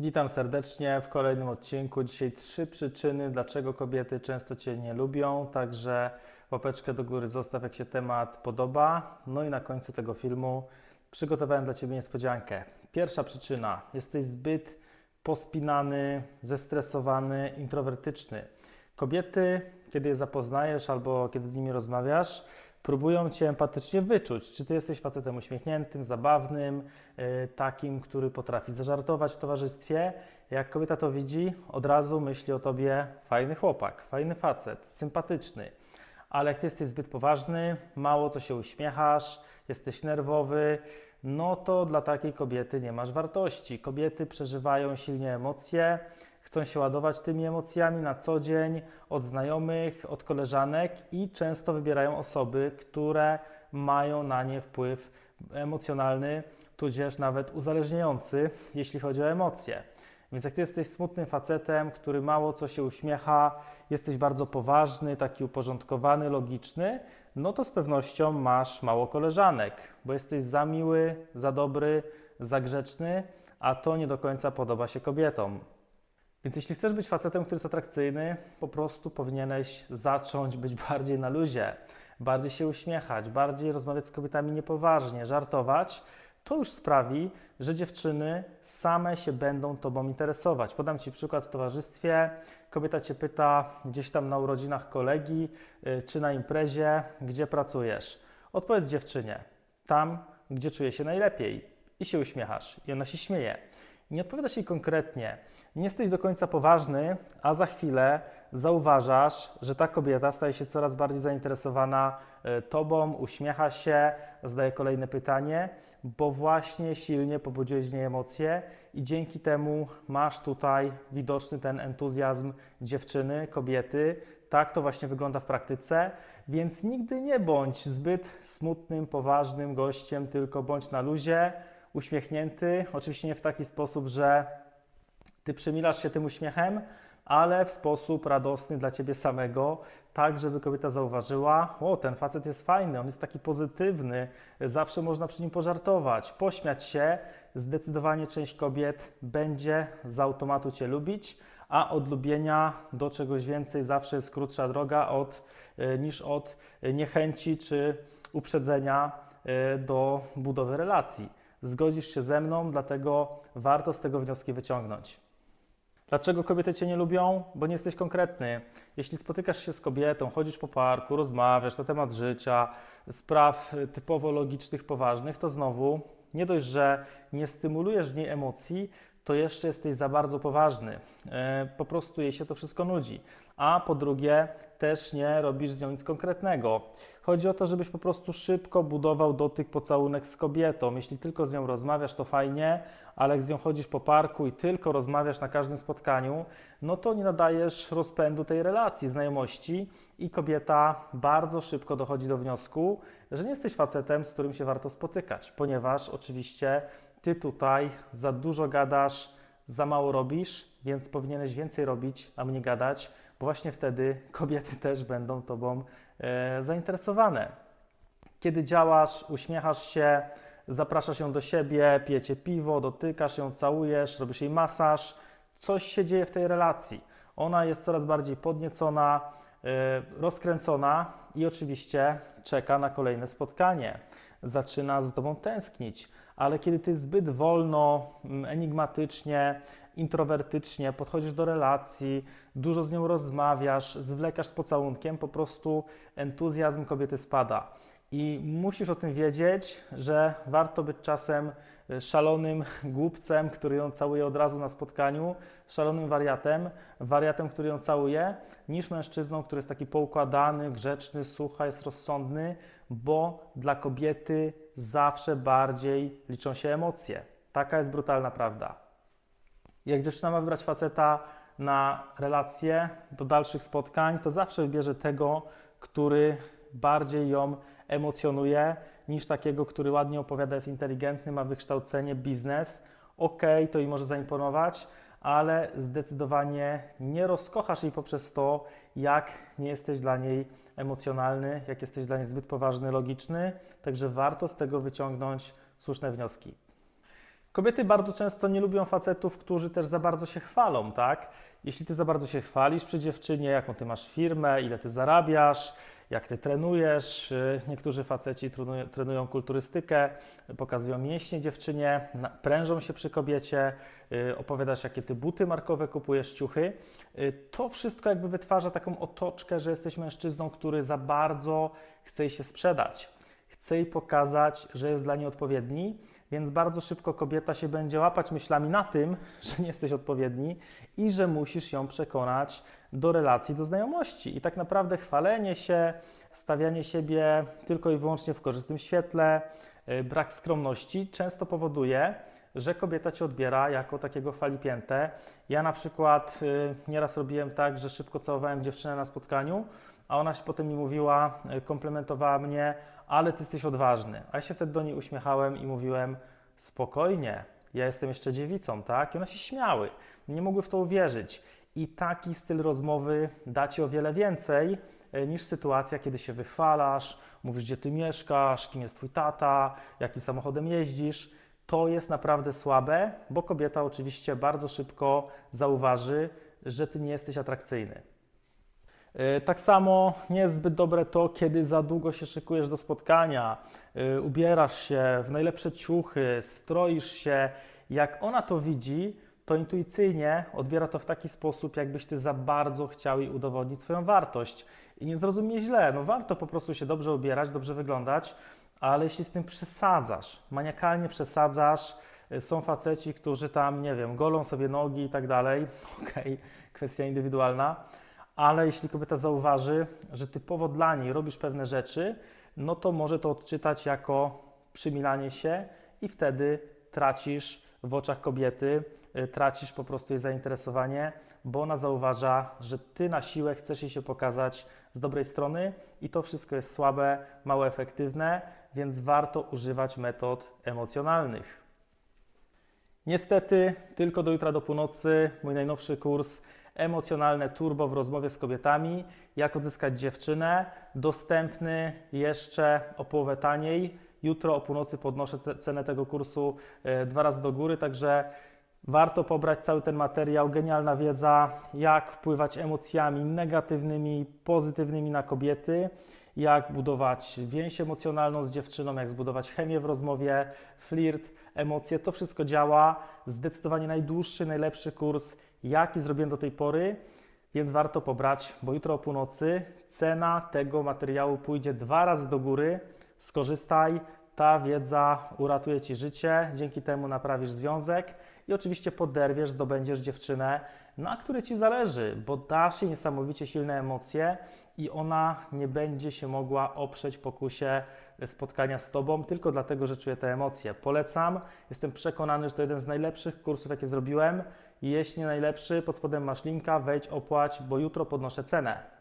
Witam serdecznie w kolejnym odcinku. Dzisiaj trzy przyczyny, dlaczego kobiety często Cię nie lubią. Także łapeczkę do góry zostaw, jak się temat podoba. No i na końcu tego filmu przygotowałem dla Ciebie niespodziankę. Pierwsza przyczyna: jesteś zbyt pospinany, zestresowany, introwertyczny. Kobiety, kiedy je zapoznajesz albo kiedy z nimi rozmawiasz, próbują cię empatycznie wyczuć, czy ty jesteś facetem uśmiechniętym, zabawnym, yy, takim, który potrafi zażartować w towarzystwie. Jak kobieta to widzi, od razu myśli o tobie fajny chłopak, fajny facet, sympatyczny. Ale jak ty jesteś zbyt poważny, mało co się uśmiechasz, jesteś nerwowy, no to dla takiej kobiety nie masz wartości. Kobiety przeżywają silnie emocje, chcą się ładować tymi emocjami na co dzień od znajomych, od koleżanek i często wybierają osoby, które mają na nie wpływ emocjonalny, tudzież nawet uzależniający, jeśli chodzi o emocje. Więc jak ty jesteś smutnym facetem, który mało co się uśmiecha, jesteś bardzo poważny, taki uporządkowany, logiczny, no to z pewnością masz mało koleżanek, bo jesteś za miły, za dobry, za grzeczny, a to nie do końca podoba się kobietom. Więc jeśli chcesz być facetem, który jest atrakcyjny, po prostu powinieneś zacząć być bardziej na luzie, bardziej się uśmiechać, bardziej rozmawiać z kobietami niepoważnie, żartować. To już sprawi, że dziewczyny same się będą Tobą interesować. Podam Ci przykład w towarzystwie. Kobieta Cię pyta gdzieś tam na urodzinach kolegi y, czy na imprezie, gdzie pracujesz. Odpowiedz dziewczynie, tam, gdzie czuje się najlepiej i się uśmiechasz. I ona się śmieje. Nie odpowiadasz jej konkretnie, nie jesteś do końca poważny, a za chwilę zauważasz, że ta kobieta staje się coraz bardziej zainteresowana e, tobą, uśmiecha się, zadaje kolejne pytanie, bo właśnie silnie pobudziłeś w niej emocje i dzięki temu masz tutaj widoczny ten entuzjazm dziewczyny, kobiety. Tak to właśnie wygląda w praktyce, więc nigdy nie bądź zbyt smutnym, poważnym gościem, tylko bądź na luzie uśmiechnięty. Oczywiście nie w taki sposób, że ty przemilasz się tym uśmiechem, ale w sposób radosny dla ciebie samego, tak żeby kobieta zauważyła: O, ten facet jest fajny, on jest taki pozytywny, zawsze można przy nim pożartować, pośmiać się. Zdecydowanie część kobiet będzie z automatu cię lubić, a od lubienia do czegoś więcej zawsze jest krótsza droga od, e, niż od niechęci czy uprzedzenia e, do budowy relacji zgodzisz się ze mną, dlatego warto z tego wnioski wyciągnąć. Dlaczego kobiety Cię nie lubią? Bo nie jesteś konkretny. Jeśli spotykasz się z kobietą, chodzisz po parku, rozmawiasz na temat życia, spraw typowo logicznych, poważnych, to znowu nie dość, że nie stymulujesz w niej emocji, to jeszcze jesteś za bardzo poważny. E, po prostu jej się to wszystko nudzi. A po drugie, też nie robisz z nią nic konkretnego. Chodzi o to, żebyś po prostu szybko budował dotyk, pocałunek z kobietą. Jeśli tylko z nią rozmawiasz, to fajnie, ale jak z nią chodzisz po parku i tylko rozmawiasz na każdym spotkaniu, no to nie nadajesz rozpędu tej relacji, znajomości i kobieta bardzo szybko dochodzi do wniosku, że nie jesteś facetem, z którym się warto spotykać, ponieważ oczywiście ty tutaj za dużo gadasz, za mało robisz, więc powinieneś więcej robić, a mniej gadać, bo właśnie wtedy kobiety też będą tobą e, zainteresowane. Kiedy działasz, uśmiechasz się, zapraszasz ją do siebie, pijecie piwo, dotykasz ją, całujesz, robisz jej masaż, coś się dzieje w tej relacji. Ona jest coraz bardziej podniecona, e, rozkręcona i oczywiście czeka na kolejne spotkanie. Zaczyna z tobą tęsknić ale kiedy ty zbyt wolno, mm, enigmatycznie, introwertycznie podchodzisz do relacji, dużo z nią rozmawiasz, zwlekasz z pocałunkiem, po prostu entuzjazm kobiety spada. I musisz o tym wiedzieć, że warto być czasem e, szalonym głupcem, który ją całuje od razu na spotkaniu, szalonym wariatem, wariatem, który ją całuje, niż mężczyzną, który jest taki poukładany, grzeczny, słucha, jest rozsądny, bo dla kobiety zawsze bardziej liczą się emocje. Taka jest brutalna prawda. Jak dziewczyna ma wybrać faceta na relacje, do dalszych spotkań, to zawsze wybierze tego, który bardziej ją emocjonuje, niż takiego, który ładnie opowiada, jest inteligentny, ma wykształcenie, biznes. Ok, to jej może zaimponować, ale zdecydowanie nie rozkochasz jej poprzez to, jak nie jesteś dla niej emocjonalny, jak jesteś dla niej zbyt poważny, logiczny. Także warto z tego wyciągnąć słuszne wnioski. Kobiety bardzo często nie lubią facetów, którzy też za bardzo się chwalą, tak? Jeśli ty za bardzo się chwalisz przy dziewczynie, jaką ty masz firmę, ile ty zarabiasz, jak ty trenujesz, niektórzy faceci trenują, kulturystykę, pokazują mięśnie dziewczynie, prężą się przy kobiecie, y, opowiadasz, jakie ty buty markowe kupujesz, ciuchy. Y, To wszystko jakby wytwarza taką otoczkę, że jesteś mężczyzną, który za bardzo chce jej się sprzedać. Chce jej pokazać, że jest dla niej odpowiedni, więc bardzo szybko kobieta się będzie łapać myślami na tym, że nie jesteś odpowiedni i że musisz ją przekonać do relacji, do znajomości. I tak naprawdę chwalenie się, stawianie siebie tylko i wyłącznie w korzystnym świetle, y, brak skromności często powoduje, że kobieta cię odbiera jako takiego falipiętę. Ja na przykład y, nieraz robiłem tak, że szybko całowałem dziewczynę na spotkaniu, a ona się potem mi mówiła, y, komplementowała mnie, ale ty jesteś odważny. A ja się wtedy do niej uśmiechałem i mówiłem, spokojnie, ja jestem jeszcze dziewicą, tak? I one się śmiały, nie mogły w to uwierzyć. I taki styl rozmowy da ci o wiele więcej e, niż sytuacja, kiedy się wychwalasz, mówisz, gdzie ty mieszkasz, kim jest twój tata, jakim samochodem jeździsz. To jest naprawdę słabe, bo kobieta oczywiście bardzo szybko zauważy, że ty nie jesteś atrakcyjny. E, Tak samo nie jest zbyt dobre to, kiedy za długo się szykujesz do spotkania, e, ubierasz się w najlepsze ciuchy, stroisz się. Jak ona to widzi, to intuicyjnie odbiera to w taki sposób, jakbyś ty za bardzo chciał jej udowodnić swoją wartość. I nie zrozum mnie źle, no warto po prostu się dobrze ubierać, dobrze wyglądać, ale jeśli z tym przesadzasz, maniakalnie przesadzasz, y, są faceci, którzy tam, nie wiem, golą sobie nogi i tak dalej, okej, kwestia indywidualna, ale jeśli kobieta zauważy, że typowo dla niej robisz pewne rzeczy, no to może to odczytać jako przymilanie się i wtedy tracisz w oczach kobiety, y, tracisz po prostu jej zainteresowanie, bo ona zauważa, że ty na siłę chcesz jej się pokazać z dobrej strony i to wszystko jest słabe, mało efektywne, więc warto używać metod emocjonalnych. Niestety, tylko do jutra do północy mój najnowszy kurs Emocjonalne Turbo w rozmowie z kobietami. Jak odzyskać dziewczynę. Dostępny jeszcze o połowę taniej. Jutro o północy podnoszę te, cenę tego kursu e, dwa razy do góry, także warto pobrać cały ten materiał. Genialna wiedza, jak wpływać emocjami negatywnymi, pozytywnymi na kobiety jak budować więź emocjonalną z dziewczyną, jak zbudować chemię w rozmowie, flirt, emocje. To wszystko działa. Zdecydowanie najdłuższy, najlepszy kurs, jaki zrobiłem do tej pory, więc warto pobrać, bo jutro o północy cena tego materiału pójdzie dwa razy do góry. Skorzystaj, ta wiedza uratuje Ci życie, dzięki temu naprawisz związek i oczywiście poderwiesz, zdobędziesz dziewczynę, na której Ci zależy, bo dasz jej niesamowicie silne emocje i ona nie będzie się mogła oprzeć pokusie spotkania z Tobą tylko dlatego, że czuje te emocje. Polecam, jestem przekonany, że to jeden z najlepszych kursów, jakie zrobiłem. Jeśli najlepszy, pod spodem masz linka, wejdź, opłać, bo jutro podnoszę cenę.